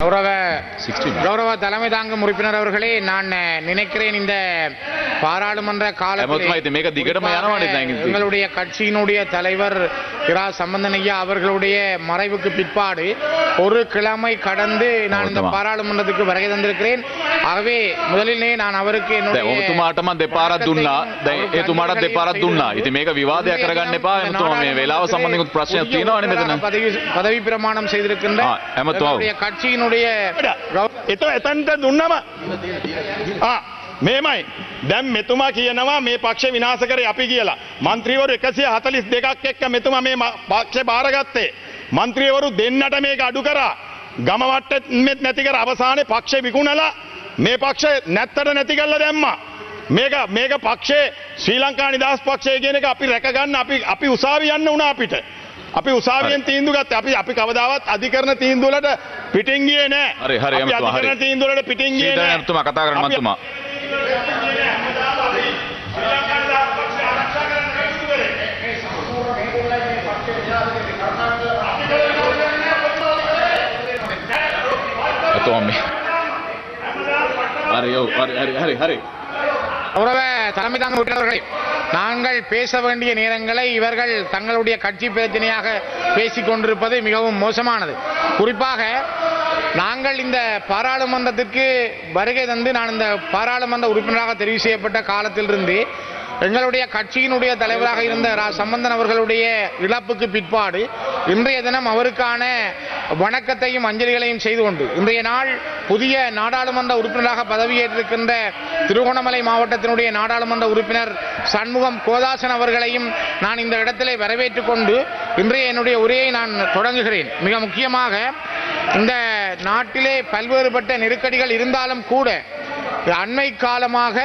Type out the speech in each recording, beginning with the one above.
கௌரவ 16. கௌரவ தலைமை தாங்கும் உறுப்பினர் அவர்களே நான் அஹ், நினைக்கிறேன் இந்த பாராளுமன்ற எமத்துமா இது மிக திகடமா யானவாடி தான் இங்க. எங்களுடைய கட்சியினுடைய தலைவர் இரா சம்பந்தனையா அவர்களுடைய மறைவுக்கு பிற்பாடு ஒரு கிழமை கடந்து நான் இந்த எமத்துமா. பாராளுமன்றத்துக்கு வருகை தந்திருக்கிறேன் ஆகவே முதலிலே நான் அவருக்கு දැන් ඔබතුමාටම දෙපාරක් දුන්නා දැන් එතුමාටත් දෙපාරක් දුන්නා ඉතින් මේක විවාදයක් කරගන්න එපා එමතුමා මේ වෙලාව සම්බන්ධයෙන් ප්‍රශ්නයක් තියෙනවනේ මෙතන பதவி பதவி பிரமாணம் செய்திருக்கின்ற ஆ, எமத்துவா. எங்களுடைய கட்சியினுடைய එත එතන්ට දුන්නම මේමයි දැම් මෙතුමා කියනවා මේ පක්ෂ විනාස කර අපි කියලා. මන්ත්‍රීවරු එකසිය හතලිස් දෙකක් එක්ක මෙතුමා මේ පක්ෂ භාරගත්තේ. මන්ත්‍රීවරු දෙන්නට මේක අඩු කරා. ගමවට්ට මෙත් නැතිකර අවසානය පක්ෂ විකුණලා මේ පක්ෂ නැත්තට නැති කල්ල දැම්ම. මේක මේක පක්ෂේ ශ්‍රී ලංකා නිදහස් පක්ෂය කියන එක අපි රැකගන්න අපි අපි උසාවියන්න වුණා අපිට. අපි උසාවියෙන් තීන්දු ගත්ත අපි අපි කවදාවත් අධිකරණ තීන්දුවලට පිටින් ගියේ නෑ. හරි හරි අමතුමා හරි. අධිකරණ තීන්දුවලට පිටින් ගියේ නෑ. අමතුමා කතා කරන්න අමතුමා. අතෝමි. හරි හරි හරි හරි. අවරවේ තරමිතන් උඩට කරේ. நாங்கள் பேச வேண்டிய நேரங்களை இவர்கள் தங்களுடைய கட்சி பிரச்சனையாக பேசிக் கொண்டிருப்பது மிகவும் மோசமானது. குறிப்பாக நாங்கள் இந்த பாராளுமன்றத்திற்கு வருகை தந்து நான் இந்த பாராளுமன்ற உறுப்பினராக தெரிவு செய்யப்பட்ட காலத்திலிருந்து எங்களுடைய கட்சியினுடைய தலைவராக இருந்த ரா சம்பந்தன் அவர்களுடைய இழப்புக்கு பிற்பாடு இன்றைய தினம் அவருக்கான வணக்கத்தையும் அஞ்சலிகளையும் செய்து கொண்டு இன்றைய நாள் புதிய நாடாளுமன்ற உறுப்பினராக பதவியேற்றிருக்கின்ற திருகோணமலை மாவட்டத்தினுடைய நாடாளுமன்ற உறுப்பினர் சண்முகம் கோதாசன் அவர்களையும் நான் இந்த இடத்திலே வரவேற்றுக் கொண்டு இன்றைய என்னுடைய உரையை நான் தொடங்குகிறேன். மிக முக்கியமாக இந்த நாட்டிலே பல்வேறுபட்ட நெருக்கடிகள் இருந்தாலும் கூட அண்மை காலமாக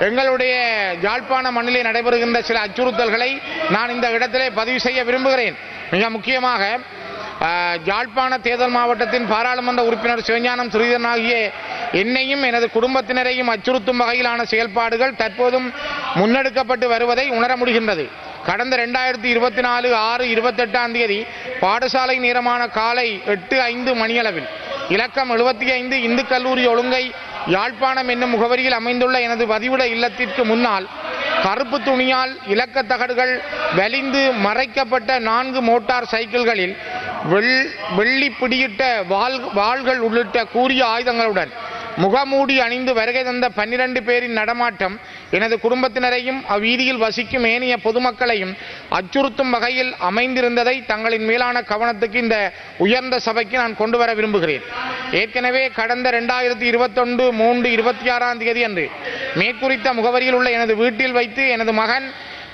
எங்களுடைய யாழ்ப்பாண மண்ணிலே நடைபெறுகின்ற சில அச்சுறுத்தல்களை நான் இந்த இடத்திலே பதிவு செய்ய விரும்புகிறேன். மிக முக்கியமாக ஜாழ்ப்பாண யாழ்ப்பாண தேர்தல் மாவட்டத்தின் பாராளுமன்ற உறுப்பினர் சிவஞானம் ஸ்ரீதரன் ஆகிய என்னையும் எனது குடும்பத்தினரையும் அச்சுறுத்தும் வகையிலான செயல்பாடுகள் தற்போதும் முன்னெடுக்கப்பட்டு வருவதை உணர முடிகின்றது. கடந்த ரெண்டாயிரத்தி இருபத்தி நாலு ஆறு இருபத்தெட்டாம் தேதி பாடசாலை நேரமான காலை எட்டு ஐந்து மணியளவில் இலக்கம் எழுபத்தி ஐந்து இந்து கல்லூரி ஒழுங்கை யாழ்ப்பாணம் என்னும் முகவரியில் அமைந்துள்ள எனது பதிவிட இல்லத்திற்கு முன்னால் கருப்பு துணியால் இலக்க தகடுகள் வலிந்து மறைக்கப்பட்ட நான்கு மோட்டார் சைக்கிள்களில் வெள் வெள்ளி பிடியிட்ட வாள் வாள்கள் உள்ளிட்ட கூறிய ஆயுதங்களுடன் முகமூடி அணிந்து வருகை தந்த பன்னிரண்டு பேரின் நடமாட்டம் எனது குடும்பத்தினரையும் அவ்வீதியில் வசிக்கும் ஏனைய பொதுமக்களையும் அச்சுறுத்தும் வகையில் அமைந்திருந்ததை தங்களின் மேலான கவனத்துக்கு இந்த உயர்ந்த சபைக்கு நான் கொண்டு வர விரும்புகிறேன். ஏற்கனவே கடந்த ரெண்டாயிரத்தி இருபத்தொன்று மூன்று இருபத்தி ஆறாம் தேதி அன்று மேற்குறித்த முகவரியில் உள்ள எனது வீட்டில் வைத்து எனது மகன்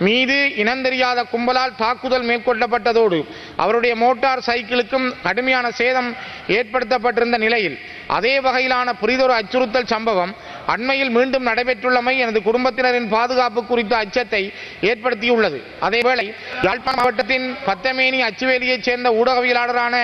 மீது இனந்தெரியாத கும்பலால் தாக்குதல் மேற்கொள்ளப்பட்டதோடு அவருடைய மோட்டார் சைக்கிளுக்கும் கடுமையான சேதம் ஏற்படுத்தப்பட்டிருந்த நிலையில் அதே வகையிலான புரிதொரு அச்சுறுத்தல் சம்பவம் அண்மையில் மீண்டும் நடைபெற்றுள்ளமை எனது குடும்பத்தினரின் பாதுகாப்பு குறித்த அச்சத்தை ஏற்படுத்தியுள்ளது. அதேவேளை யாழ்ப்பாண மாவட்டத்தின் பத்தமேனி அச்சுவேலியைச் சேர்ந்த ஊடகவியலாளரான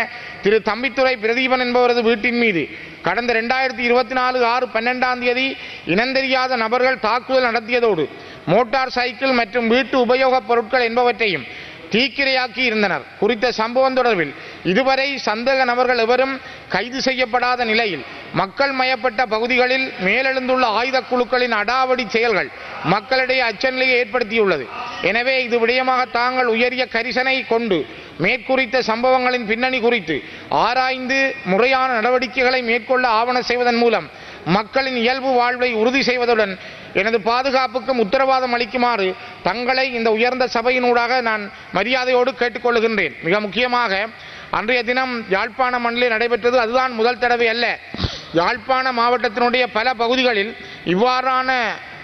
திரு. தம்பித்துறை பிரதீபன் என்பவரது வீட்டின் மீது கடந்த ரெண்டாயிரத்தி இருபத்தி நாலு ஆறு பன்னெண்டாம் தேதி இனந்தெரியாத நபர்கள் தாக்குதல் நடத்தியதோடு மோட்டார் சைக்கிள் மற்றும் வீட்டு உபயோகப் பொருட்கள் என்பவற்றையும் தீக்கிரையாக்கி இருந்தனர். குறித்த சம்பவம் தொடர்பில் இதுவரை சந்தேக நபர்கள் எவரும் கைது செய்யப்படாத நிலையில் மக்கள் மயப்பட்ட பகுதிகளில் மேலெழுந்துள்ள ஆயுத குழுக்களின் அடாவடி செயல்கள் மக்களிடையே அச்சநிலையை ஏற்படுத்தியுள்ளது. எனவே இது விடயமாக தாங்கள் உயரிய கரிசனை கொண்டு மேற்குறித்த சம்பவங்களின் பின்னணி குறித்து ஆராய்ந்து முறையான நடவடிக்கைகளை மேற்கொள்ள ஆவண செய்வதன் மூலம் மக்களின் இயல்பு வாழ்வை உறுதி செய்வதுடன் எனது பாதுகாப்புக்கும் உத்தரவாதம் அளிக்குமாறு தங்களை இந்த உயர்ந்த சபையினூடாக நான் மரியாதையோடு கேட்டுக்கொள்கின்றேன் மிக முக்கியமாக அன்றைய தினம் யாழ்ப்பாண மண்ணிலே நடைபெற்றது அதுதான் முதல் தடவை அல்ல. யாழ்ப்பாண மாவட்டத்தினுடைய பல பகுதிகளில் இவ்வாறான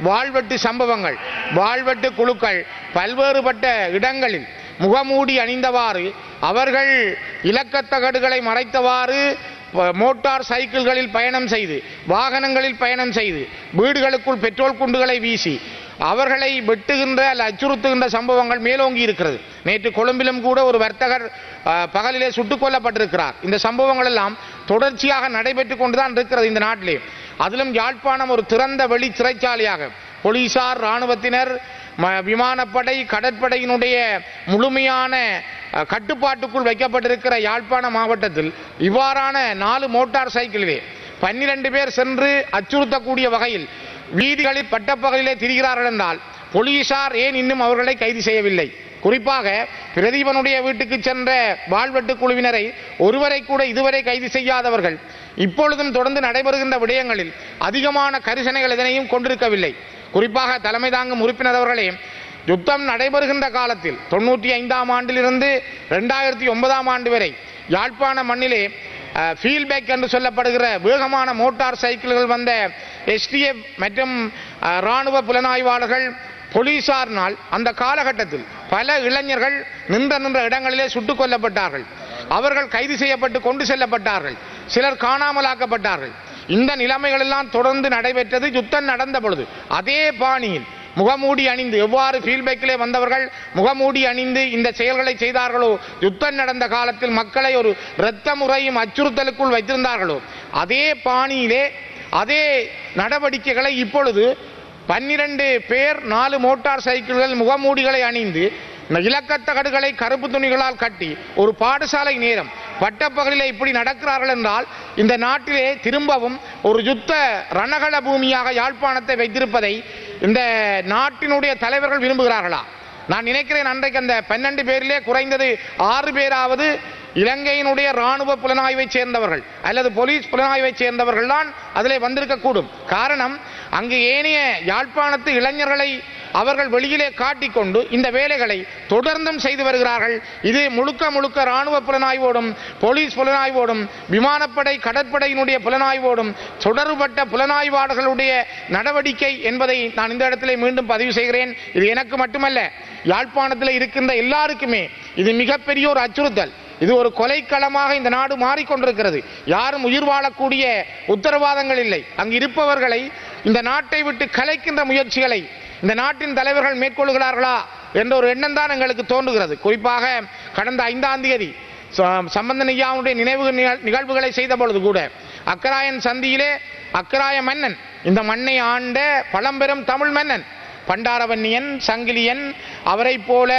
வாழ்வெட்டு சம்பவங்கள் வாழ்வெட்டு குழுக்கள் பல்வேறுபட்ட இடங்களில் முகமூடி அணிந்தவாறு அவர்கள் இலக்கத்தகடுகளை மறைத்தவாறு மோட்டார் சைக்கிள்களில் பயணம் செய்து வாகனங்களில் பயணம் செய்து வீடுகளுக்குள் பெட்ரோல் குண்டுகளை வீசி அவர்களை வெட்டுகின்ற அல்ல அச்சுறுத்துகின்ற சம்பவங்கள் மேலோங்கி இருக்கிறது. நேற்று கொழும்பிலும் கூட ஒரு வர்த்தகர் பகலிலே சுட்டுக் கொல்லப்பட்டிருக்கிறார். இந்த சம்பவங்கள் எல்லாம் தொடர்ச்சியாக நடைபெற்று கொண்டுதான் இருக்கிறது இந்த நாட்டிலே. அதிலும் யாழ்ப்பாணம் ஒரு திறந்த வெளி சிறைச்சாலையாக போலீசார் இராணுவத்தினர் ம- விமானப்படை கடற்படையினுடைய முழுமையான கட்டுப்பாட்டுக்குள் வைக்கப்பட்டிருக்கிற யாழ்ப்பாண மாவட்டத்தில் இவ்வாறான நாலு மோட்டார் சைக்கிளிலே பன்னிரண்டு பேர் சென்று அச்சுறுத்தக்கூடிய வகையில் வீதிகளில் பட்டப்பகலிலே திரிகிறார்கள் என்றால் போலீசார் ஏன் இன்னும் அவர்களை கைது செய்யவில்லை? குறிப்பாக பிரதீபனுடைய வீட்டுக்கு சென்ற வாழ்வெட்டு குழுவினரை ஒருவரை கூட இதுவரை கைது செய்யாதவர்கள் இப்பொழுதும் தொடர்ந்து நடைபெறுகின்ற விடயங்களில் அதிகமான கரிசனைகள் எதனையும் கொண்டிருக்கவில்லை. குறிப்பாக தலைமை தாங்கும் உறுப்பினர் அவர்களே யுத்தம் நடைபெறுகின்ற காலத்தில் தொண்ணூற்றி ஐந்தாம் ஆண்டிலிருந்து ரெண்டாயிரத்தி ஒன்பதாம் ஆண்டு வரை யாழ்ப்பாண மண்ணிலே ஃபீல்பேக் என்று சொல்லப்படுகிற வேகமான மோட்டார் சைக்கிள்கள் வந்த எஸ்டிஎஃப் மற்றும் இராணுவ ராணுவ புலனாய்வாளர்கள் போலீசாரினால் அந்த காலகட்டத்தில் பல இளைஞர்கள் நின்ற நின்ற இடங்களிலே சுட்டுக் கொல்லப்பட்டார்கள். அவர்கள் கைது செய்யப்பட்டு கொண்டு செல்லப்பட்டார்கள். சிலர் காணாமலாக்கப்பட்டார்கள். இந்த நிலைமைகள் எல்லாம் தொடர்ந்து நடைபெற்றது யுத்தம் நடந்த பொழுது. அதே பாணியில் முகமூடி அணிந்து எவ்வாறு ஃபீல்பேக்கிலே வந்தவர்கள் முகமூடி அணிந்து இந்த செயல்களை செய்தார்களோ யுத்தம் நடந்த காலத்தில் மக்களை ஒரு இரத்த முறையும் அச்சுறுத்தலுக்குள் வைத்திருந்தார்களோ அதே பாணியிலே அதே நடவடிக்கைகளை இப்பொழுது பன்னிரண்டு பேர் நாலு மோட்டார் சைக்கிள்கள் முகமூடிகளை அணிந்து இலக்கத்தகடுகளை கருப்பு துணிகளால் கட்டி ஒரு பாடசாலை நேரம் பட்டப்பகலிலே இப்படி நடக்கிறார்கள் என்றால் இந்த நாட்டிலே திரும்பவும் ஒரு யுத்த ரணகள பூமியாக யாழ்ப்பாணத்தை வைத்திருப்பதை இந்த நாட்டினுடைய தலைவர்கள் விரும்புகிறார்களா? நான் நினைக்கிறேன் அன்றைக்கு அந்த பன்னெண்டு பேரிலே குறைந்தது ஆறு பேராவது இலங்கையினுடைய ராணுவ புலனாய்வை சேர்ந்தவர்கள் அல்லது போலீஸ் புலனாய்வை சேர்ந்தவர்கள் தான் அதிலே வந்திருக்கக்கூடும். காரணம் அங்கு ஏனைய யாழ்ப்பாணத்து இளைஞர்களை அவர்கள் வெளியிலே காட்டிக்கொண்டு இந்த வேலைகளை தொடர்ந்தும் செய்து வருகிறார்கள். இது முழுக்க முழுக்க இராணுவ புலனாய்வோடும் போலீஸ் புலனாய்வோடும் விமானப்படை கடற்படையினுடைய புலனாய்வோடும் தொடர்பட்ட புலனாய்வாளர்களுடைய நடவடிக்கை என்பதை நான் இந்த இடத்திலே மீண்டும் பதிவு செய்கிறேன். இது எனக்கு மட்டுமல்ல யாழ்ப்பாணத்தில் இருக்கின்ற எல்லாருக்குமே இது மிகப்பெரிய ஒரு அச்சுறுத்தல். இது ஒரு கொலைக்களமாக இந்த நாடு மாறிக்கொண்டிருக்கிறது. யாரும் உயிர் வாழக்கூடிய உத்தரவாதங்கள் இல்லை. அங்கு இருப்பவர்களை இந்த நாட்டை விட்டு கலைக்கின்ற முயற்சிகளை இந்த நாட்டின் தலைவர்கள் மேற்கொள்கிறார்களா என்ற ஒரு எண்ணம் தான் எங்களுக்கு தோன்றுகிறது. குறிப்பாக கடந்த ஐந்தாம் தேதி ச- சம்பந்தன் ஐயாவுடைய நினைவு நிகழ்- நிகழ்வுகளை செய்த பொழுது கூட அக்கராயன் சந்தியிலே அக்கராய மன்னன் இந்த மண்ணை ஆண்ட பழம்பெரும் தமிழ் மன்னன் பண்டாரவன்னியன் சங்கிலியன் அவரைப் போல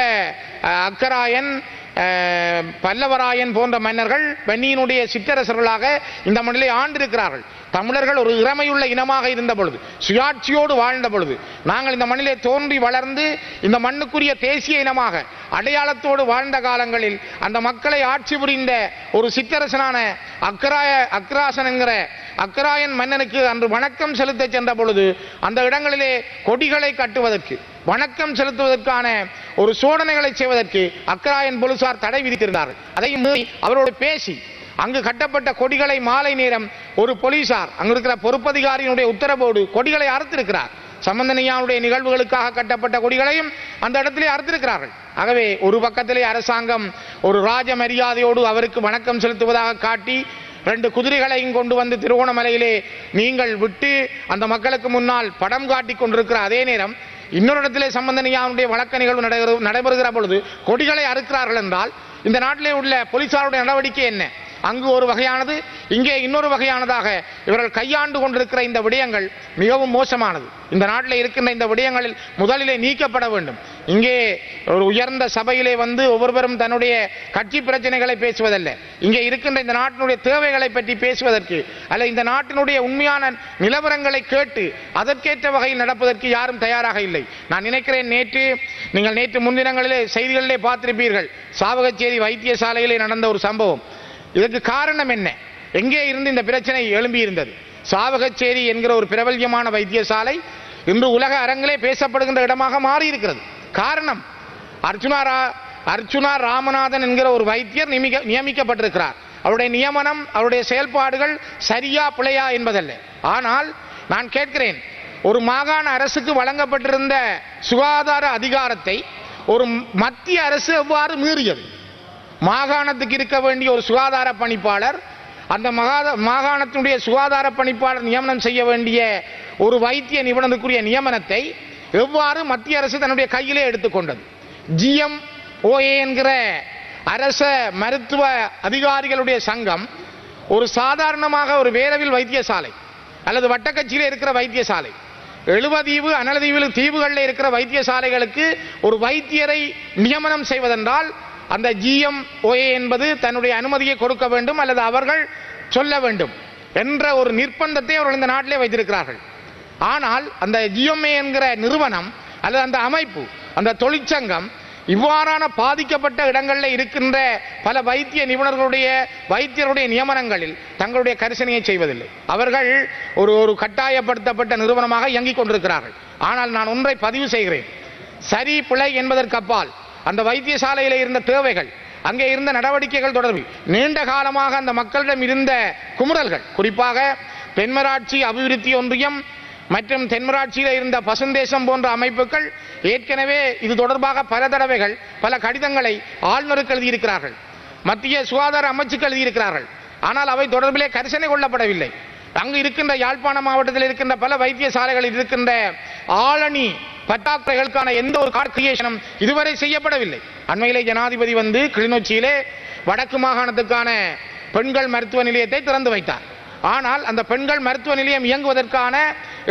அக்கராயன் பல்லவராயன் போன்ற மன்னர்கள் வன்னியினுடைய சிற்றரசர்களாக இந்த மண்ணிலே ஆண்டிருக்கிறார்கள். தமிழர்கள் ஒரு இறமையுள்ள இனமாக இருந்த பொழுது சுயாட்சியோடு வாழ்ந்த பொழுது நாங்கள் இந்த மண்ணிலே தோன்றி வளர்ந்து இந்த மண்ணுக்குரிய தேசிய இனமாக அடையாளத்தோடு வாழ்ந்த காலங்களில் அந்த மக்களை ஆட்சி புரிந்த ஒரு சித்தரசனான அக்ராய அக்ராசன் என்கிற அக்ராயன் மன்னனுக்கு அன்று வணக்கம் செலுத்த சென்ற பொழுது அந்த இடங்களிலே கொடிகளை கட்டுவதற்கு வணக்கம் செலுத்துவதற்கான ஒரு சோதனைகளை செய்வதற்கு அக்கராயன் போலீசார் தடை விதித்திருந்தார்கள். அதையும் மீறி அவரோடு பேசி அங்கு கட்டப்பட்ட கொடிகளை மாலை நேரம் ஒரு போலீசார் அங்கு இருக்கிற பொறுப்பதிகாரியினுடைய உத்தரவோடு கொடிகளை அறுத்திருக்கிறார். சம்பந்தனையானுடைய நிகழ்வுகளுக்காக கட்டப்பட்ட கொடிகளையும் அந்த இடத்திலே அறுத்திருக்கிறார்கள். ஆகவே ஒரு பக்கத்திலே அரசாங்கம் ஒரு ராஜ மரியாதையோடு அவருக்கு வணக்கம் செலுத்துவதாக காட்டி ரெண்டு குதிரைகளையும் கொண்டு வந்து திருவோணமலையிலே நீங்கள் விட்டு அந்த மக்களுக்கு முன்னால் படம் காட்டி கொண்டிருக்கிற அதே நேரம் இன்னொரு இடத்திலே சம்பந்தனையானுடைய வழக்க நிகழ்வு நடைபெறு- நடைபெறுகிற பொழுது கொடிகளை அறுக்கிறார்கள் என்றால் இந்த நாட்டிலே உள்ள போலீசாருடைய நடவடிக்கை என்ன? அங்கு ஒரு வகையானது இங்கே இன்னொரு வகையானதாக இவர்கள் கையாண்டு கொண்டிருக்கிற இந்த விடயங்கள் மிகவும் மோசமானது. இந்த நாட்டில் இருக்கின்ற இந்த விடயங்களில் முதலிலே நீக்கப்பட வேண்டும். இங்கே ஒரு உயர்ந்த சபையிலே வந்து ஒவ்வொருவரும் தன்னுடைய கட்சி பிரச்சனைகளை பேசுவதல்ல. இங்கே இருக்கின்ற இந்த நாட்டினுடைய தேவைகளை பற்றி பேசுவதற்கு அல்ல இந்த நாட்டினுடைய உண்மையான நிலவரங்களை கேட்டு அதற்கேற்ற வகையில் நடப்பதற்கு யாரும் தயாராக இல்லை. நான் நினைக்கிறேன் நேற்று நீங்கள் நேற்று முன்தினங்களிலே செய்திகளிலே பார்த்திருப்பீர்கள். சாவகச்சேரி வைத்தியசாலையிலே நடந்த ஒரு சம்பவம். இதற்கு காரணம் என்ன? எங்கே இருந்து இந்த பிரச்சனை எழும்பி இருந்தது? சாவகச்சேரி என்கிற ஒரு பிரபல்யமான வைத்தியசாலை இன்று உலக அரங்கிலே பேசப்படுகின்ற இடமாக மாறி இருக்கிறது காரணம் அர்ஜுனா ரா- அர்ஜுனா ராமநாதன் என்கிற ஒரு வைத்தியர் நியமிக்க நியமிக்கப்பட்டிருக்கிறார். அவருடைய நியமனம் அவருடைய செயல்பாடுகள் சரியா பிழையா என்பதல்ல. ஆனால் நான் கேட்கிறேன் ஒரு மாகாண அரசுக்கு வழங்கப்பட்டிருந்த சுகாதார அதிகாரத்தை ஒரு மத்திய அரசு எவ்வாறு மீறியது? மாகாணத்துக்கு இருக்க வேண்டிய ஒரு சுகாதார பணிப்பாளர் அந்த மகாத மாகாணத்தினுடைய சுகாதார பணிப்பாளர் நியமனம் செய்ய வேண்டிய ஒரு வைத்திய நிபுணருக்குரிய நியமனத்தை எவ்வாறு மத்திய அரசு தன்னுடைய கையிலே எடுத்துக்கொண்டது? ஜிஎம் ஓஏ என்கிற அரச மருத்துவ அதிகாரிகளுடைய சங்கம் ஒரு சாதாரணமாக ஒரு வேரவில் வைத்தியசாலை அல்லது வட்டக்கட்சியில் இருக்கிற வைத்தியசாலை எழுவதீவு அனலதீவில் தீவுகளில் இருக்கிற வைத்தியசாலைகளுக்கு ஒரு வைத்தியரை நியமனம் செய்வதென்றால் அந்த ஜிஎம் ஓஏ என்பது தன்னுடைய அனுமதியை கொடுக்க வேண்டும் அல்லது அவர்கள் சொல்ல வேண்டும் என்ற ஒரு நிர்பந்தத்தை அவர்கள் இந்த நாட்டிலே வைத்திருக்கிறார்கள். ஆனால் அந்த ஜிஎம்ஏ என்கிற நிறுவனம் அல்லது அந்த அமைப்பு அந்த தொழிற்சங்கம் இவ்வாறான பாதிக்கப்பட்ட இடங்களில் இருக்கின்ற பல வைத்திய நிபுணர்களுடைய வைத்தியருடைய நியமனங்களில் தங்களுடைய கரிசனையை செய்வதில்லை. அவர்கள் ஒரு ஒரு கட்டாயப்படுத்தப்பட்ட நிறுவனமாக இயங்கிக் கொண்டிருக்கிறார்கள். ஆனால் நான் ஒன்றை பதிவு செய்கிறேன். சரி பிழை என்பதற்கு அப்பால் அந்த வைத்தியசாலையில் இருந்த தேவைகள் அங்கே இருந்த நடவடிக்கைகள் தொடர்பில் நீண்ட காலமாக அந்த மக்களிடம் இருந்த குமுறல்கள் குறிப்பாக தென்மராட்சி அபிவிருத்தி ஒன்றியம் மற்றும் தென்மராட்சியில் இருந்த பசுந்தேசம் போன்ற அமைப்புகள் ஏற்கனவே இது தொடர்பாக பல தடவைகள் பல கடிதங்களை ஆளுநருக்கு எழுதியிருக்கிறார்கள். மத்திய சுகாதார அமைச்சுக்கு எழுதியிருக்கிறார்கள். ஆனால் அவை தொடர்பிலே கரிசனை கொள்ளப்படவில்லை. அங்கு இருக்கின்ற யாழ்ப்பாண மாவட்டத்தில் இருக்கின்ற பல வைத்தியசாலைகளில் இருக்கின்ற ஆளணி பற்றாக்குறைகளுக்கான எந்த ஒரு கார்கிரியேஷனும் இதுவரை செய்யப்படவில்லை. அண்மையிலே ஜனாதிபதி வந்து கிளிநொச்சியிலே வடக்கு மாகாணத்துக்கான பெண்கள் மருத்துவ நிலையத்தை திறந்து வைத்தார். ஆனால் அந்த பெண்கள் மருத்துவ நிலையம் இயங்குவதற்கான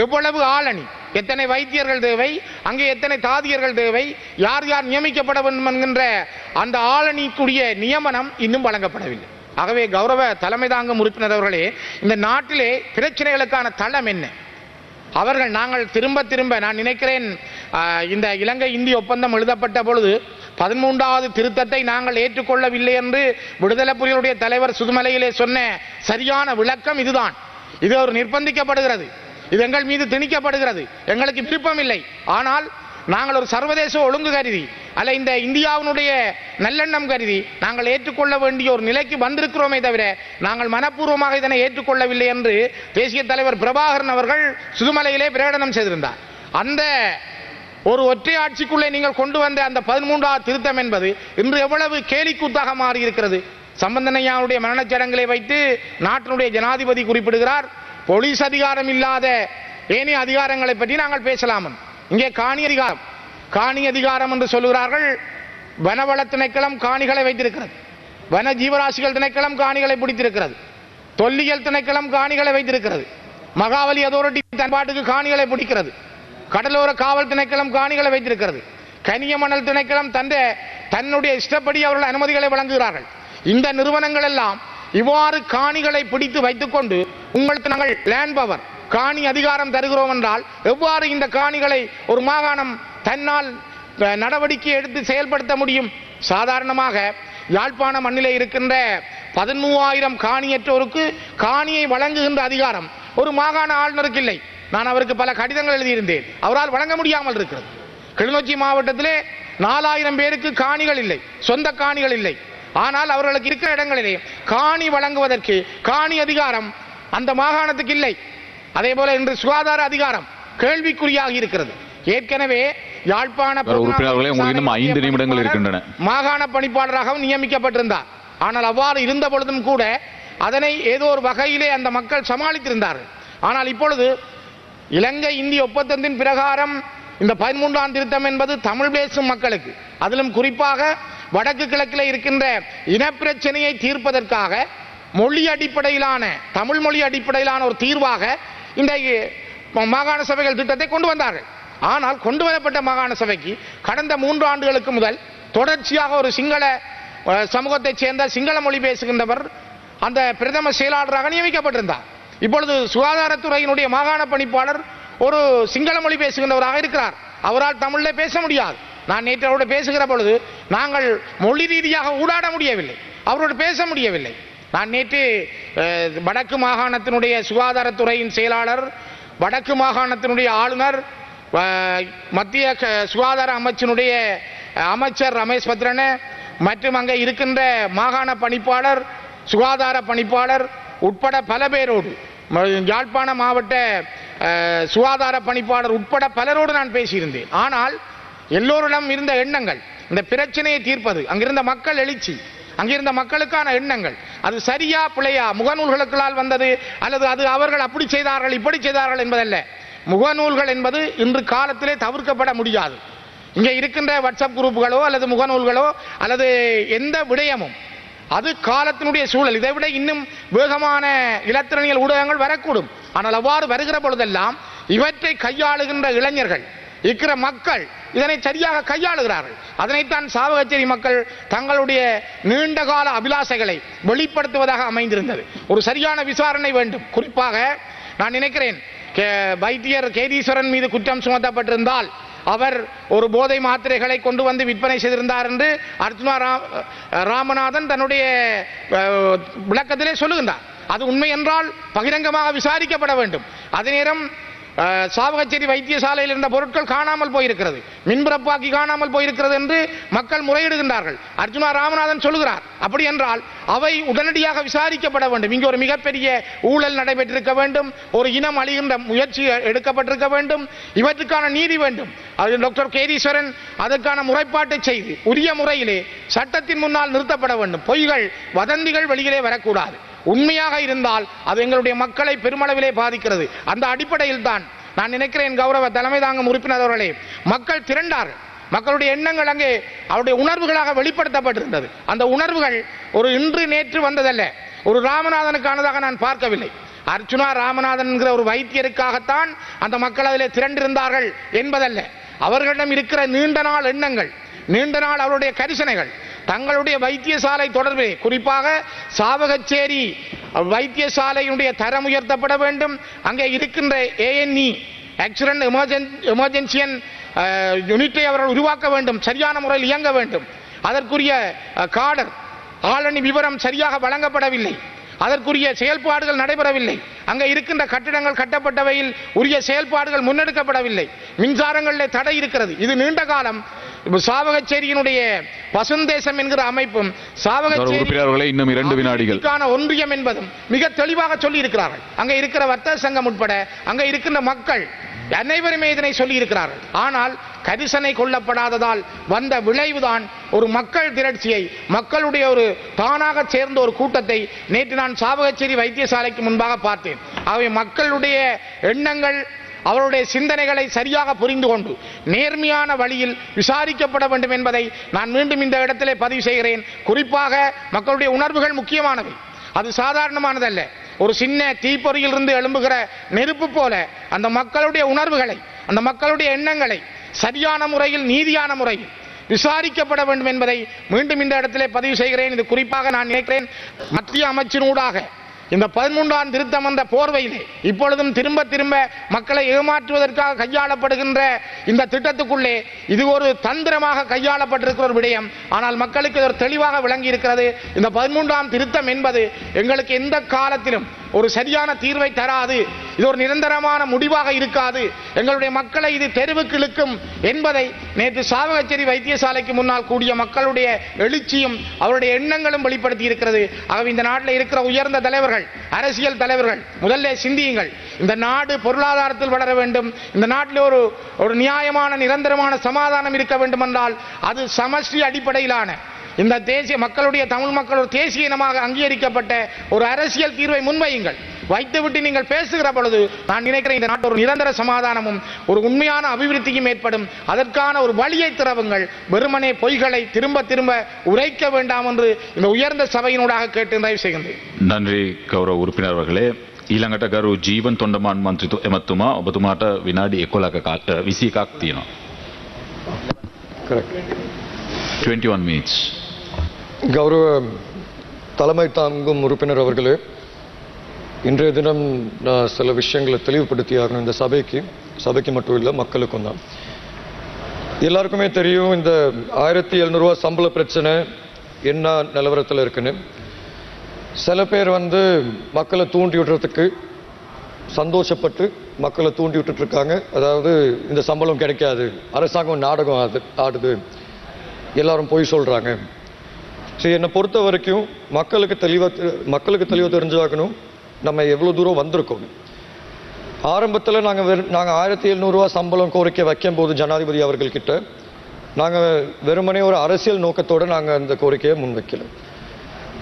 எவ்வளவு ஆளணி? எத்தனை வைத்தியர்கள் தேவை? அங்கே எத்தனை தாதியர்கள் தேவை? யார் யார் நியமிக்கப்பட வேண்டும் என்கின்ற அந்த ஆளணிக்குரிய நியமனம் இன்னும் வழங்கப்படவில்லை. ஆகவே கௌரவ தலைமை தாங்கும் உறுப்பினர் அவர்களே இந்த நாட்டிலே பிரச்சனைகளுக்கான தளம் என்ன? அவர்கள் நாங்கள் திரும்ப திரும்ப நான் நினைக்கிறேன் இந்த இலங்கை இந்திய ஒப்பந்தம் எழுதப்பட்ட பொழுது பதிமூன்றாவது திருத்தத்தை நாங்கள் ஏற்றுக்கொள்ளவில்லை என்று விடுதலை புலிகளுடைய தலைவர் சுதுமலையிலே சொன்ன சரியான விளக்கம் இதுதான். இது ஒரு நிர்பந்திக்கப்படுகிறது. இது எங்கள் மீது திணிக்கப்படுகிறது. எங்களுக்கு விருப்பம் இல்லை ஆனால் நாங்கள் ஒரு சர்வதேச ஒழுங்கு கருதி அல்ல இந்த இந்தியாவினுடைய நல்லெண்ணம் கருதி நாங்கள் ஏற்றுக்கொள்ள வேண்டிய ஒரு நிலைக்கு வந்திருக்கிறோமே தவிர நாங்கள் மனப்பூர்வமாக இதனை ஏற்றுக்கொள்ளவில்லை என்று தேசிய தலைவர் பிரபாகரன் அவர்கள் சுதுமலையிலே பிரகடனம் செய்திருந்தார். அந்த ஒரு ஒற்றை ஆட்சிக்குள்ளே நீங்கள் கொண்டு வந்த அந்த பதிமூன்றாவது திருத்தம் என்பது இன்று எவ்வளவு கேலிக்கூத்தாக மாறியிருக்கிறது. சம்பந்தனையாவுடைய மரணச்சடங்களை வைத்து நாட்டினுடைய ஜனாதிபதி குறிப்பிடுகிறார் போலீஸ் அதிகாரம் இல்லாத ஏனைய அதிகாரங்களை பற்றி நாங்கள் பேசலாமன் இங்கே காணி அதிகாரம். காணி அதிகாரம் என்று சொல்லுகிறார்கள். வனவள திணைக்களம் காணிகளை வைத்திருக்கிறது. வன ஜீவராசிகள் திணைக்களம் காணிகளை பிடித்திருக்கிறது. தொல்லியல் திணைக்களம் காணிகளை வைத்திருக்கிறது. மகாவலி அதோரிட்டி தன்பாட்டுக்கு காணிகளை பிடிக்கிறது. கடலோர காவல் திணைக்களம் காணிகளை வைத்திருக்கிறது. கனிய மணல் திணைக்களம் தந்த தன்னுடைய இஷ்டப்படி அவர்கள் அனுமதிகளை வழங்குகிறார்கள். இந்த நிறுவனங்கள் எல்லாம் இவ்வாறு காணிகளை பிடித்து வைத்துக்கொண்டு உங்களுக்கு நாங்கள் லேண்ட் பவர் காணி அதிகாரம் தருகிறோம் என்றால் எவ்வாறு இந்த காணிகளை ஒரு மாகாணம் தன்னால் நடவடிக்கை எடுத்து செயல்படுத்த முடியும்? சாதாரணமாக யாழ்ப்பாண மண்ணிலே இருக்கின்ற பதிமூவாயிரம் காணியற்றோருக்கு காணியை வழங்குகின்ற அதிகாரம் ஒரு மாகாண ஆளுநருக்கு இல்லை. நான் அவருக்கு பல கடிதங்கள் எழுதியிருந்தேன். அவரால் வழங்க முடியாமல் இருக்கிறது. கிளிநொச்சி மாவட்டத்திலே நாலாயிரம் பேருக்கு காணிகள் இல்லை சொந்த காணிகள் இல்லை. ஆனால் அவர்களுக்கு இருக்கிற இடங்களிலே காணி வழங்குவதற்கு காணி அதிகாரம் அந்த மாகாணத்துக்கு இல்லை. அதே போல இன்று சுகாதார அதிகாரம் கேள்விக்குறியாகி இருக்கிறது. ஏற்கனவே யாழ்ப்பாண ஐந்து நிமிடங்கள் இருக்கின்றன. மாகாண பணிப்பாளராகவும் நியமிக்கப்பட்டிருந்தார். ஆனால் அவ்வாறு இருந்த பொழுதும் கூட அதனை ஏதோ ஒரு வகையிலே அந்த மக்கள் சமாளித்திருந்தார்கள். ஆனால் இப்பொழுது இலங்கை இந்திய ஒப்பந்தத்தின் பிரகாரம் இந்த பதிமூன்றாம் திருத்தம் என்பது தமிழ் பேசும் மக்களுக்கு அதிலும் குறிப்பாக வடக்கு கிழக்கில் இருக்கின்ற இனப்பிரச்சனையை தீர்ப்பதற்காக மொழி அடிப்படையிலான தமிழ் மொழி அடிப்படையிலான ஒரு தீர்வாக இந்த மாகாண சபைகள் திட்டத்தை கொண்டு வந்தார்கள். ஆனால் கொண்டு வரப்பட்ட மாகாண சபைக்கு கடந்த மூன்று ஆண்டுகளுக்கு முதல் தொடர்ச்சியாக ஒரு சிங்கள சமூகத்தைச் சேர்ந்த சிங்கள மொழி பேசுகின்றவர் அந்த பிரதம செயலாளராக நியமிக்கப்பட்டிருந்தார். இப்பொழுது சுகாதாரத்துறையினுடைய மாகாண பணிப்பாளர் ஒரு சிங்கள மொழி பேசுகின்றவராக இருக்கிறார். அவரால் தமிழில் பேச முடியாது. நான் நேற்று அவரோடு பேசுகிற பொழுது நாங்கள் மொழி ரீதியாக ஊடாட முடியவில்லை. அவரோடு பேச முடியவில்லை. நான் நேற்று வடக்கு மாகாணத்தினுடைய சுகாதாரத்துறையின் செயலாளர் வடக்கு மாகாணத்தினுடைய ஆளுநர் மத்திய சுகாதார அமைச்சினுடைய அமைச்சர் ரமேஷ் பத்ரன மற்றும் அங்கே இருக்கின்ற மாகாண பணிப்பாளர் சுகாதார பணிப்பாளர் உட்பட பல பேரோடு யாழ்ப்பாண மாவட்ட சுகாதார பணிப்பாளர் உட்பட பலரோடு நான் பேசியிருந்தேன். ஆனால் எல்லோரிடம் இருந்த எண்ணங்கள் இந்த பிரச்சனையை தீர்ப்பது அங்கிருந்த மக்கள் எழுச்சி அங்கிருந்த மக்களுக்கான எண்ணங்கள். அது சரியா பிழையா முகநூல்களுக்களால் வந்தது அல்லது அது அவர்கள் அப்படி செய்தார்கள் இப்படி செய்தார்கள் என்பதல்ல. முகநூல்கள் என்பது இன்று காலத்திலே தவிர்க்கப்பட முடியாது. இங்கே இருக்கின்ற வாட்ஸ்அப் குரூப்புகளோ அல்லது முகநூல்களோ அல்லது எந்த விடயமும் அது காலத்தினுடைய சூழல். இதை விட இன்னும் வேகமான இலத்திரனியல் ஊடகங்கள் வரக்கூடும். ஆனால் அவ்வாறு வருகிற பொழுதெல்லாம் இவற்றை கையாளுகின்ற இளைஞர்கள் இருக்கிற மக்கள் இதனை சரியாக கையாளுகிறார்கள். அதனைத்தான் சாவகச்சேரி மக்கள் தங்களுடைய நீண்டகால அபிலாசைகளை வெளிப்படுத்துவதாக அமைந்திருந்தது. ஒரு சரியான விசாரணை வேண்டும். குறிப்பாக நான் நினைக்கிறேன் கே- வைத்தியர் கேதீஸ்வரன் மீது குற்றம் சுமத்தப்பட்டிருந்தால் அவர் ஒரு போதை மாத்திரைகளை கொண்டு வந்து விற்பனை செய்திருந்தார் என்று அர்ஜுனா ரா- ராமநாதன் தன்னுடைய விளக்கத்திலே சொல்லுகின்றார். அது உண்மை என்றால் பகிரங்கமாக விசாரிக்கப்பட வேண்டும். அதே நேரம் சாவகச்சேரி வைத்தியசாலையில் இருந்த பொருட்கள் காணாமல் போயிருக்கிறது. மின்பிறப்பாக்கி காணாமல் போயிருக்கிறது என்று மக்கள் முறையிடுகின்றார்கள். அர்ஜுனா ராமநாதன் சொல்லுகிறார். அப்படி என்றால் அவை உடனடியாக விசாரிக்கப்பட வேண்டும். இங்கே ஒரு மிகப்பெரிய ஊழல் நடைபெற்றிருக்க வேண்டும். ஒரு இனம் அழிகின்ற முயற்சி எடுக்கப்பட்டிருக்க வேண்டும். இவற்றுக்கான நீதி வேண்டும். அது டாக்டர் கேரீஸ்வரன் அதற்கான முறைப்பாட்டை செய்து உரிய முறையிலே சட்டத்தின் முன்னால் நிறுத்தப்பட வேண்டும். பொய்கள் வதந்திகள் வெளியிலே வரக்கூடாது. உண்மையாக இருந்தால் அது எங்களுடைய மக்களை பெருமளவிலே பாதிக்கிறது. அந்த அடிப்படையில் தான் நான் நினைக்கிறேன் கௌரவ தலைமை தாங்கும் உறுப்பினர் அவர்களே மக்கள் திரண்டார்கள். மக்களுடைய எண்ணங்கள் அங்கே அவருடைய உணர்வுகளாக வெளிப்படுத்தப்பட்டிருந்தது. அந்த உணர்வுகள் ஒரு இன்று நேற்று வந்ததல்ல. ஒரு ராமநாதனுக்கானதாக நான் பார்க்கவில்லை. அர்ச்சுனா ராமநாதன் என்கிற ஒரு வைத்தியருக்காகத்தான் அந்த மக்கள் அதிலே திரண்டிருந்தார்கள் என்பதல்ல. அவர்களிடம் இருக்கிற நீண்ட நாள் எண்ணங்கள் நீண்ட நாள் அவருடைய கரிசனைகள் தங்களுடைய வைத்தியசாலை தொடர்பே குறிப்பாக சாவகச்சேரி வைத்தியசாலையினுடைய தரம் உயர்த்தப்பட வேண்டும். அங்கே இருக்கின்ற ஏஎன்இ ஆக்சிடென்ட் எமர்ஜென்சியன் யூனிட்டை அவர்கள் உருவாக்க வேண்டும் சரியான முறையில் இயங்க வேண்டும். அதற்குரிய காடர் ஆளணி விவரம் சரியாக வழங்கப்படவில்லை. அதற்குரிய செயல்பாடுகள் நடைபெறவில்லை. அங்கே இருக்கின்ற கட்டிடங்கள் கட்டப்பட்டவையில் உரிய செயல்பாடுகள் முன்னெடுக்கப்படவில்லை. மின்சாரங்களில் தடை இருக்கிறது. இது நீண்ட காலம் சாவகச்சேரியினுடைய பசுந்தேசம் என்கிற அமைப்பும் அவர்களே இன்னும் இரண்டு வினாடிகள். ஒன்றியம் என்பதும் மிக தெளிவாக சொல்லி இருக்கிறார்கள் அங்கே இருக்கிற வர்த்தக சங்கம் உட்பட அங்கே இருக்கின்ற மக்கள் அனைவருமே இதனை சொல்லியிருக்கிறார்கள். ஆனால் கரிசனை கொல்லப்படாததால் வந்த விளைவுதான் ஒரு மக்கள் திரட்சியை மக்களுடைய ஒரு தானாக சேர்ந்த ஒரு கூட்டத்தை நேற்று நான் சாவகச்சேரி வைத்தியசாலைக்கு முன்பாக பார்த்தேன். அவை மக்களுடைய எண்ணங்கள் அவருடைய சிந்தனைகளை சரியாக புரிந்து கொண்டு நேர்மையான வழியில் விசாரிக்கப்பட வேண்டும் என்பதை நான் மீண்டும் இந்த இடத்திலே பதிவு செய்கிறேன். குறிப்பாக மக்களுடைய உணர்வுகள் முக்கியமானவை. அது சாதாரணமானதல்ல. ஒரு சின்ன தீப்பொறியில் இருந்து எழும்புகிற நெருப்பு போல அந்த மக்களுடைய உணர்வுகளை அந்த மக்களுடைய எண்ணங்களை சரியான முறையில் நீதியான முறையில் விசாரிக்கப்பட வேண்டும் என்பதை மீண்டும் இந்த இடத்திலே பதிவு செய்கிறேன். இது குறிப்பாக நான் நினைக்கிறேன் மத்திய அமைச்சினூடாக இந்த பதிமூன்றாம் திருத்தம் என்ற போர்வையிலே இப்பொழுதும் திரும்ப திரும்ப மக்களை ஏமாற்றுவதற்காக கையாளப்படுகின்ற இந்த திட்டத்துக்குள்ளே இது ஒரு தந்திரமாக கையாளப்பட்டிருக்கிற ஒரு விடயம். ஆனால் மக்களுக்கு இது ஒரு தெளிவாக விளங்கி இருக்கிறது இந்த பதிமூன்றாம் திருத்தம் என்பது எங்களுக்கு எந்த காலத்திலும் ஒரு சரியான தீர்வை தராது. இது ஒரு நிரந்தரமான முடிவாக இருக்காது. எங்களுடைய மக்களை இது தெருவுக்கு இழுக்கும் என்பதை நேற்று சாவகச்சேரி வைத்தியசாலைக்கு முன்னால் கூடிய மக்களுடைய எழுச்சியும் அவருடைய எண்ணங்களும் வெளிப்படுத்தி இருக்கிறது. ஆகவே இந்த நாட்டில் இருக்கிற உயர்ந்த தலைவர்கள் அரசியல் தலைவர்கள் முதல்ல சிந்தியுங்கள். இந்த நாடு பொருளாதாரத்தில் வளர வேண்டும். இந்த நாட்டில் ஒரு ஒரு நியாயமான நிரந்தரமான சமாதானம் இருக்க வேண்டும் என்றால் அது சமஷ்டி அடிப்படையிலான இந்த தேசிய மக்களுடைய தமிழ் மக்கள் ஒரு தேசிய இனமாக அங்கீகரிக்கப்பட்ட ஒரு அரசியல் தீர்வை முன்வையுங்கள் வைத்துவிட்டு நீங்கள் பேசுகிற பொழுது நான் நினைக்கிறேன் இந்த நாட்டு ஒரு நிரந்தர சமாதானமும் ஒரு உண்மையான அபிவிருத்தியும் ஏற்படும் அதற்கான ஒரு வழியை திறவுங்கள் வெறுமனே பொய்களை திரும்ப திரும்ப உரைக்க வேண்டாம் என்று இந்த உயர்ந்த சபையினூடாக கேட்டு தயவு செய்கின்றேன் නන්රි කවර උරුපිනර වගලේ ඊළඟට ගරු ජීවන් තොන්ඩමාන් මන්ත්‍රිතු එමත්තුමා ඔබතුමාට විනාඩි එකොලක විසි එකක් තියෙනවා. Correct 21 minutes. கௌரவ தலைமை தாங்கும் உறுப்பினர் அவர்களே இன்றைய தினம் நான் சில விஷயங்களை தெளிவுபடுத்தி ஆகணும் இந்த சபைக்கு சபைக்கு மட்டும் இல்லை மக்களுக்கும் தான். எல்லாருக்குமே தெரியும் இந்த ஆயிரத்தி எழுநூறுவா சம்பள பிரச்சனை என்ன நிலவரத்தில் இருக்குன்னு. சில பேர் வந்து மக்களை தூண்டி விடுறதுக்கு சந்தோஷப்பட்டு மக்களை தூண்டி விட்டுட்ருக்காங்க. அதாவது இந்த சம்பளம் கிடைக்காது அரசாங்கம் நாடகம் ஆடு ஆடுது. எல்லாரும் பொய் சொல்கிறாங்க சரி என்னை பொறுத்த வரைக்கும் மக்களுக்கு தெளிவாக மக்களுக்கு தெளிவாக தெரிஞ்சாக்கணும் நம்ம எவ்வளோ தூரம் வந்திருக்கோம். ஆரம்பத்தில் நாங்கள் வெறும் நாங்கள் ஆயிரத்தி எழுநூறுவா சம்பளம் கோரிக்கை வைக்கும்போது ஜனாதிபதி அவர்கள்கிட்ட நாங்கள் வெறுமனே ஒரு அரசியல் நோக்கத்தோடு நாங்கள் அந்த கோரிக்கையை முன்வைக்கல.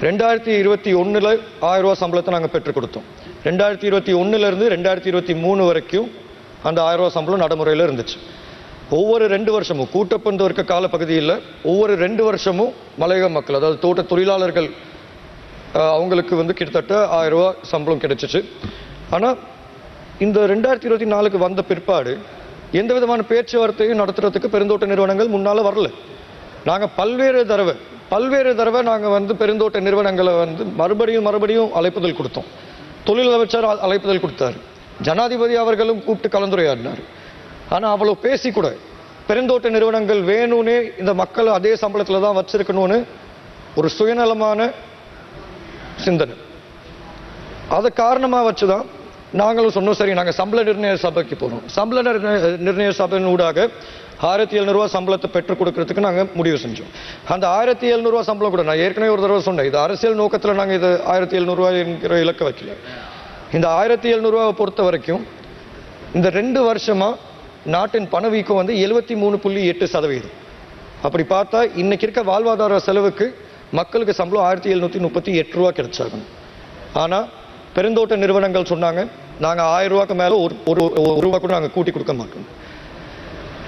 ரெண்டாயிரத்தி இருபத்தி ஒன்றில் ஆயிரம் ரூபா சம்பளத்தை நாங்கள் பெற்றுக் கொடுத்தோம். ரெண்டாயிரத்தி இருபத்தி ஒன்றுலேருந்து ரெண்டாயிரத்தி இருபத்தி மூணு வரைக்கும் அந்த ஆயிரரூவா சம்பளம் நடைமுறையில் இருந்துச்சு. ஒவ்வொரு ரெண்டு வருஷமும் கூட்டப்பந்து இருக்க காலப்பகுதியில் ஒவ்வொரு ரெண்டு வருஷமும் மலையக மக்கள் அதாவது தோட்ட தொழிலாளர்கள் அவங்களுக்கு வந்து கிட்டத்தட்ட ஆயிரம் ரூபா சம்பளம் கிடைச்சிச்சு. ஆனால் இந்த ரெண்டாயிரத்தி இருபத்தி நாலுக்கு வந்த பிற்பாடு எந்த விதமான பேச்சுவார்த்தையும் நடத்துறதுக்கு பெருந்தோட்ட நிறுவனங்கள் முன்னால் வரல. நாங்கள் பல்வேறு தடவை பல்வேறு தடவை நாங்கள் வந்து பெருந்தோட்ட நிறுவனங்களை வந்து மறுபடியும் மறுபடியும் அழைப்புதல் கொடுத்தோம். தொழில் அமைச்சர் அழைப்புதல் கொடுத்தாரு. ஜனாதிபதி அவர்களும் கூப்பிட்டு கலந்துரையாடினார். ஆனால் அவ்வளோ பேசி கூட பெருந்தோட்ட நிறுவனங்கள் வேணும்னே இந்த மக்களை அதே சம்பளத்தில் தான் வச்சிருக்கணும்னு ஒரு சுயநலமான சிந்தனை. அதை காரணமாக வச்சு தான் நாங்களும் சொன்னோம் சரி நாங்கள் சம்பள நிர்ணய சபைக்கு போகிறோம் சம்பள நிர்ணய நிர்ணய சபையின் ஊடாக ஆயிரத்தி எழுநூறுவா சம்பளத்தை பெற்றுக் கொடுக்கறதுக்கு நாங்கள் முடிவு செஞ்சோம். அந்த ஆயிரத்தி எழுநூறுவா சம்பளம் கூட நான் ஏற்கனவே ஒரு தடவை சொன்னேன் இது அரசியல் நோக்கத்தில் நாங்கள் இது ஆயிரத்தி எழுநூறுவா என்கிற இலக்க வைக்கல. இந்த ஆயிரத்தி எழுநூறுவாவை பொறுத்த வரைக்கும் இந்த ரெண்டு வருஷமாக நாட்டின் பணவீக்கம் வந்து எழுபத்தி மூணு புள்ளி எட்டு சதவீதம். அப்படி பார்த்தா இன்னைக்கு இருக்க வாழ்வாதார செலவுக்கு மக்களுக்கு சம்பளம் ஆயிரத்தி எழுநூற்றி முப்பத்தி எட்டு ரூபா கிடைச்சாகணும். ஆனால் பெருந்தோட்ட நிறுவனங்கள் சொன்னாங்க நாங்கள் ஆயிரம் ரூபாய்க்கு மேலே ஒரு ஒரு ஒரு ரூபா கூட நாங்கள் கூட்டி கொடுக்க மாட்டோம்.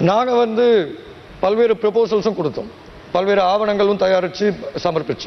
நாங்கள் வந்து பல்வேறு ப்ரொபோசல்ஸும் கொடுத்தோம். பல்வேறு ஆவணங்களும் தயாரித்து சமர்ப்பிச்சு.